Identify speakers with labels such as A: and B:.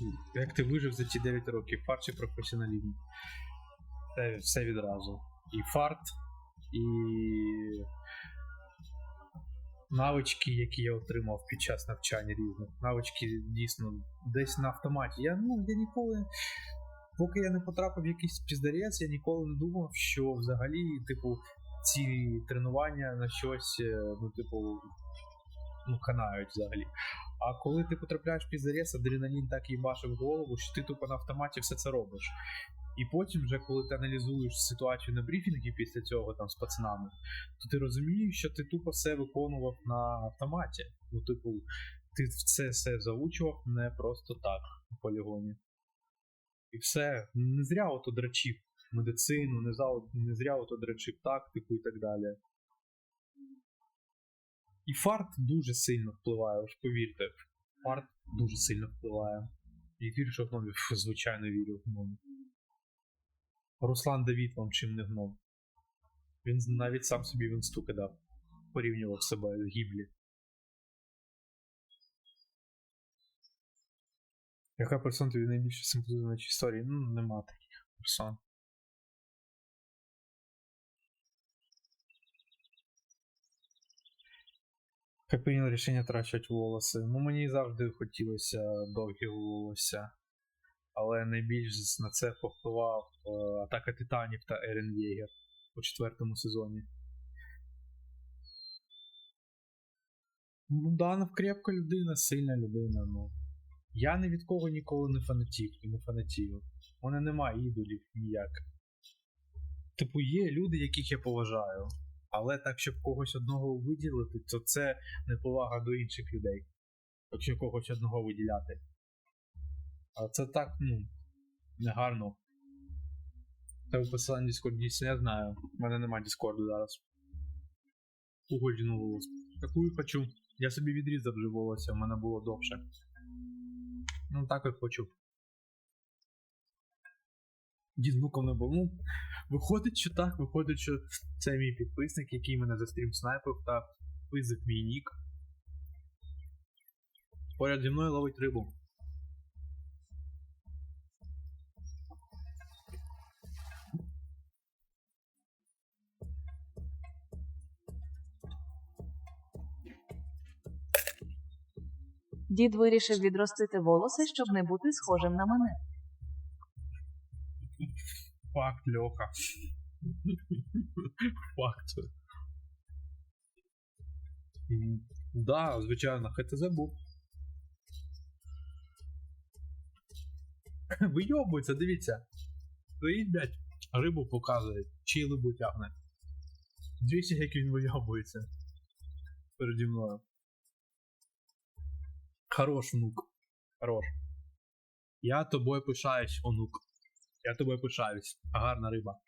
A: Ну, як ти вижив за ті 9 років, фарт чи професіоналізм. Це все відразу. І фарт, і навички, які я отримав під час навчання різних. Навички дійсно десь на автоматі. Я, ну, я ніколи. Поки я не потрапив в якийсь піздарець, я ніколи не думав, що взагалі, типу, ці тренування на щось, е, ну, типу, ну, канають взагалі. А коли ти потрапляєш в піздарець, адреналін так їбашив голову, що ти тупо на автоматі все це робиш. І потім, вже коли ти аналізуєш ситуацію на брифінгі після цього там з пацанами, то ти розумієш, що ти тупо все виконував на автоматі. Ну, типу, ти це все заучував не просто так у полігоні. І все. Не зря ото драчив медицину, не, зря ото драчив тактику і так далі. І фарт дуже сильно впливає, ось повірте. Фарт дуже сильно впливає. І вірю, в гномів, звичайно вірю в гномів. Руслан Давід вам чим не гном. Він навіть сам собі в інсту кидав. Порівнював себе з Гіблі. Яка персона тобі найбільше симпатизує нашій історії? Ну, нема таких персон. Як прийняв рішення трачати волоси? Ну, мені завжди хотілося довгі волосся. Але найбільш на це повпливав е, Атака Титанів та Ерен Єгер у четвертому сезоні. Ну, Данов крепка людина, сильна людина, ну. Я ні від кого ніколи не фанатів і не фанатію. У мене немає ідолів ніяк. Типу, є люди, яких я поважаю. Але так, щоб когось одного виділити, то це неповага до інших людей. Якщо когось одного виділяти. А це так, ну, негарно. Це посилання Discord дійсно я знаю. У мене немає Discord зараз. Угодіну волос. Таку і хочу. Я собі відрізав вже волосся, в мене було довше. Ну так і хочу. Дід звуком не був. Ну, виходить, що так, виходить, що це мій підписник, який мене за стрім снайпив та пизив мій нік. Поряд зі мною ловить рибу.
B: Дід вирішив відростити волоси, щоб не бути схожим на мене.
A: Факт, Льоха. Факт. Да, звичайно, ХТЗ був. Вийобується, дивіться. Стоїть, блядь, рибу показує, чилибу тягне. Дивіться, як він вийобується. Переді мною. Хорош, внук. Хорош. Я тобою пишаюсь, онук. Я тобою пишаюсь. Гарна риба.